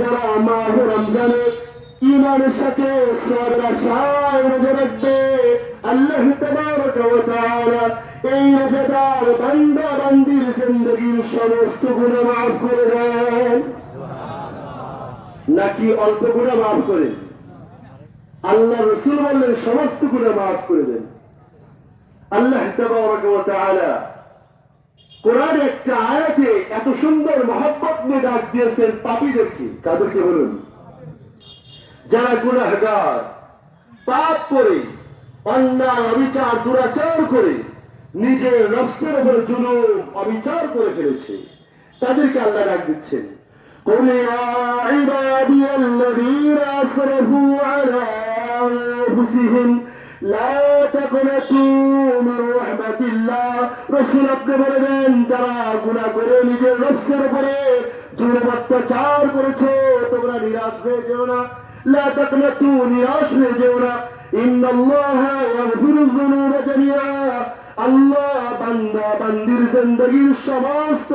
যারা মাহ রমজানে ইমানের সাথে সর্বাশায় রোজা রাখবে, আল্লাহ এই রোজাদার বান্দা বান্দির জিন্দগির সমস্ত গুনাহ মাফ করে দেন। নাকি অল্প গুনাহ মাফ করে? আল্লাহ রসুল বললেন, সমস্ত গুনাহ মাফ করে দেন। আল্লাহ তাবারক ওয়া তাআলা কোরআন একটা আয়াতে এত সুন্দর মহব্বত নিয়ে ডাক দিয়েছেন পাপীদেরকে কাদেরকে বলুন যারা গুনাহগার পাপ করে অন্যায় অবিচার দুরাচার করে নিজের নফসের উপর জুলুম অবিচার করে ফেলেছে তাদেরকে আল্লাহ ডাক দিচ্ছেন قل يا عبادي الذين أسرفوا على أنفسهم لا تقنطوا من رحمة الله রসুল আপনি বলে দেন, যারা গুণা করে নিজের রসের উপরে জোর অত্যাচার করেছে, তোমরা নিরাশ হয়ে যেও না। লা তাকনাতু, নিরাশ হয়ে যেও না। আল্লাহ বান্দা, বান্দির সমস্ত